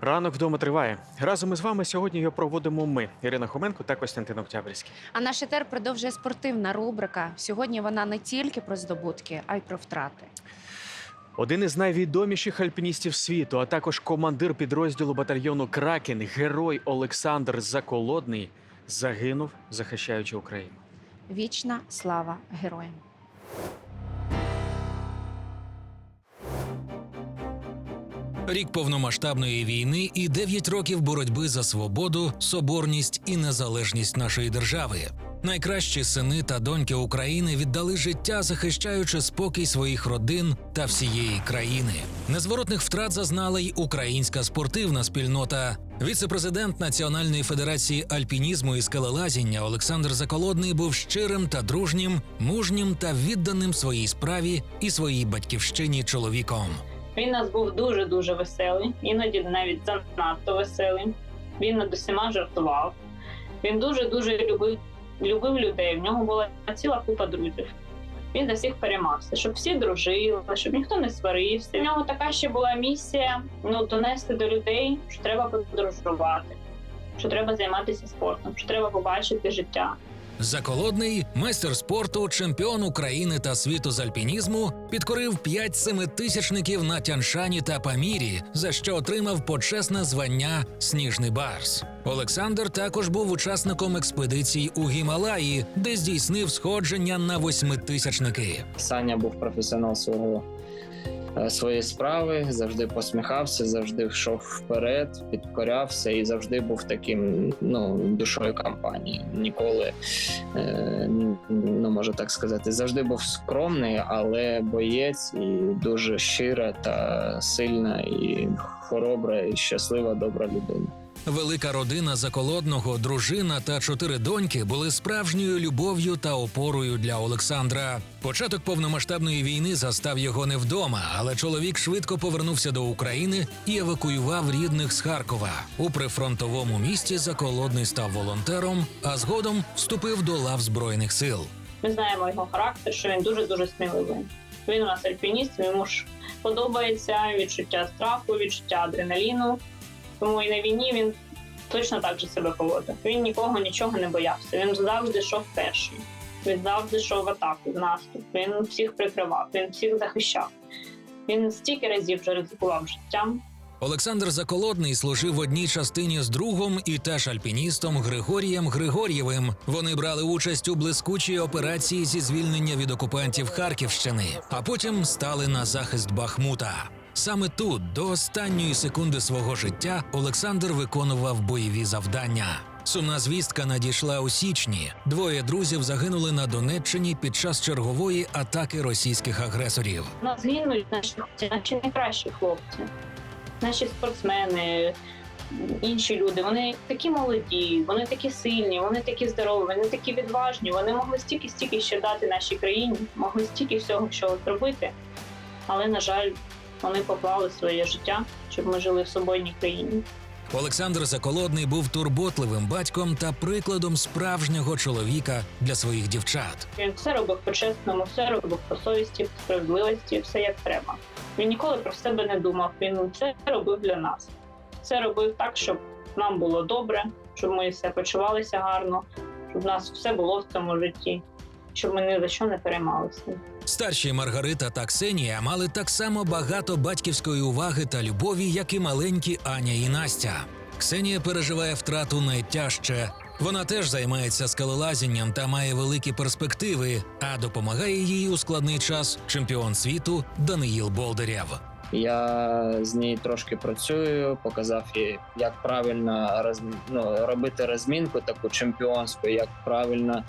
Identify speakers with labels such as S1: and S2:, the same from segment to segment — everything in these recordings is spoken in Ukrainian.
S1: Ранок вдома триває. Разом із вами сьогодні його проводимо ми, Ірина Хоменко та Костянтин Октябрьський.
S2: А наш етер продовжує спортивна рубрика. Сьогодні вона не тільки про здобутки, а й про втрати.
S1: Один із найвідоміших альпіністів світу, а також командир підрозділу батальйону Кракен, герой Олександр Заколодний, загинув, захищаючи Україну.
S2: Вічна слава героям.
S3: Рік повномасштабної війни і 9 років боротьби за свободу, соборність і незалежність нашої держави. Найкращі сини та доньки України віддали життя, захищаючи спокій своїх родин та всієї країни. Незворотних втрат зазнала й українська спортивна спільнота. Віце-президент Національної федерації альпінізму і скелелазіння Олександр Заколодний був щирим та дружнім, мужнім та відданим своїй справі і своїй батьківщині чоловіком.
S4: Він у нас був дуже дуже веселий, іноді навіть занадто веселий. Він над усіма жартував. Він дуже дуже любив, любив людей. В нього була ціла купа друзів. Він за всіх переймався, щоб всі дружили, щоб ніхто не сварився. У нього така ще була місія ну донести до людей, що треба подорожувати, що треба займатися спортом, що треба побачити життя.
S3: Заколодний майстер спорту, чемпіон України та світу з альпінізму, підкорив п'ять семитисячників на Тяншані та Памірі, за що отримав почесне звання Сніжний Барс. Олександр також був учасником експедицій у Гімалаї, де здійснив сходження на восьмитисячники.
S5: Саня був професіонал свого е, своєї справи, завжди посміхався, завжди йшов вперед, підкорявся і завжди був таким ну, душою компанії. Ніколи, е, ну можу так сказати, завжди був скромний, але боєць і дуже щира та сильна, і хоробра, і щаслива, добра людина.
S3: Велика родина заколодного, дружина та чотири доньки були справжньою любов'ю та опорою для Олександра. Початок повномасштабної війни застав його не вдома, але чоловік швидко повернувся до України і евакуював рідних з Харкова. У прифронтовому місті заколодний став волонтером, а згодом вступив до лав збройних сил.
S4: Ми знаємо його характер, що він дуже дуже сміливий. Він у нас альпініст, йому ж подобається відчуття страху, відчуття адреналіну. Тому і на війні він точно так же себе поводив. Він нікого нічого не боявся. Він завжди йшов перший. Він завжди йшов в атаку, в наступ. Він всіх прикривав, він всіх захищав. Він стільки разів вже ризикував життям.
S3: Олександр Заколодний служив в одній частині з другом і теж альпіністом Григорієм Григор'євим. Вони брали участь у блискучій операції зі звільнення від окупантів Харківщини, а потім стали на захист Бахмута. Саме тут, до останньої секунди свого життя, Олександр виконував бойові завдання. Сумна звістка надійшла у січні. Двоє друзів загинули на Донеччині під час чергової атаки російських агресорів.
S4: Нас гинуть наші хлопці, наші найкращі хлопці, наші спортсмени, інші люди. Вони такі молоді, вони такі сильні, вони такі здорові, вони такі відважні. Вони могли стільки стільки ще дати нашій країні, могли стільки всього що зробити. Але на жаль, вони поклали своє життя, щоб ми жили в свободній країні.
S3: Олександр Заколодний був турботливим батьком та прикладом справжнього чоловіка для своїх дівчат.
S4: Він все робив по-чесному, все робив по совісті, по справедливості, все як треба. Він ніколи про себе не думав. Він все робив для нас. Все робив так, щоб нам було добре, щоб ми все почувалися гарно, щоб в нас все було в цьому житті, щоб ми ні за що не переймалися.
S3: Старші Маргарита та Ксенія мали так само багато батьківської уваги та любові, як і маленькі Аня і Настя. Ксенія переживає втрату найтяжче. Вона теж займається скелелазінням та має великі перспективи, а допомагає їй у складний час чемпіон світу Даниїл Болдирєв.
S5: Я з нею трошки працюю, показав їй, як правильно роз, ну, робити розмінку таку чемпіонську, як правильно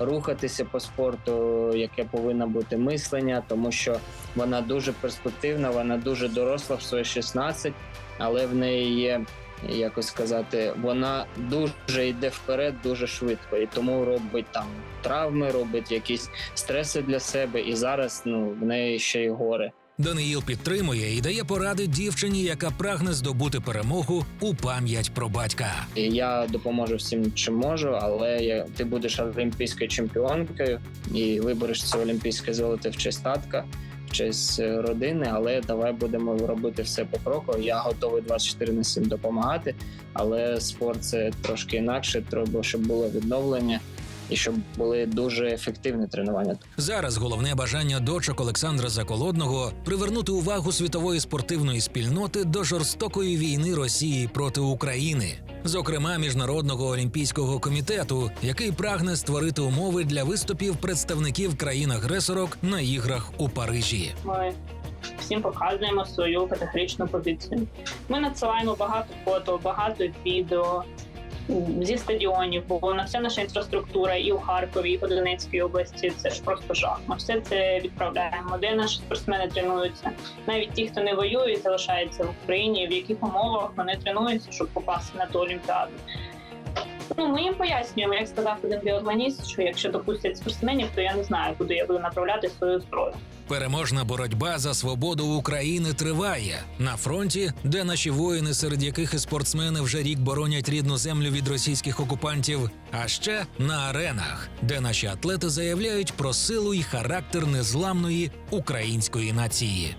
S5: рухатися по спорту, яке повинно бути мислення, тому що вона дуже перспективна, вона дуже доросла в свої 16, але в неї є. Якось сказати, вона дуже йде вперед дуже швидко, і тому робить там травми, робить якісь стреси для себе. І зараз ну в неї ще й горе.
S3: Даниїл підтримує і дає поради дівчині, яка прагне здобути перемогу у пам'ять про батька.
S5: Я допоможу всім, чим можу, але я, ти будеш олімпійською чемпіонкою і вибереш це олімпійське золото в честь татка. в честь е, родини, але давай будемо робити все по кроку. Я готовий 24 на 7 допомагати, але спорт це трошки інакше. Треба, щоб було відновлення і щоб були дуже ефективні тренування.
S3: Зараз головне бажання дочок Олександра Заколодного привернути увагу світової спортивної спільноти до жорстокої війни Росії проти України, зокрема міжнародного олімпійського комітету, який прагне створити умови для виступів представників країн-агресорок на іграх у Парижі.
S4: Ми всім показуємо свою категоричну позицію. Ми надсилаємо багато фото, багато відео зі стадіонів, бо на вся наша інфраструктура і у Харкові, і у Донецькій області це ж просто жах. Ми все це відправляємо. Де наші спортсмени тренуються? Навіть ті, хто не воює, залишається в Україні, в яких умовах вони тренуються, щоб попасти на ту олімпіаду. Ну, ми їм пояснюємо, як сказав один біоорганіст, що якщо допустять спортсменів, то я не знаю, куди я буду направляти свою зброю.
S3: Переможна боротьба за свободу України триває на фронті, де наші воїни, серед яких і спортсмени вже рік боронять рідну землю від російських окупантів. А ще на аренах, де наші атлети заявляють про силу і характер незламної української нації.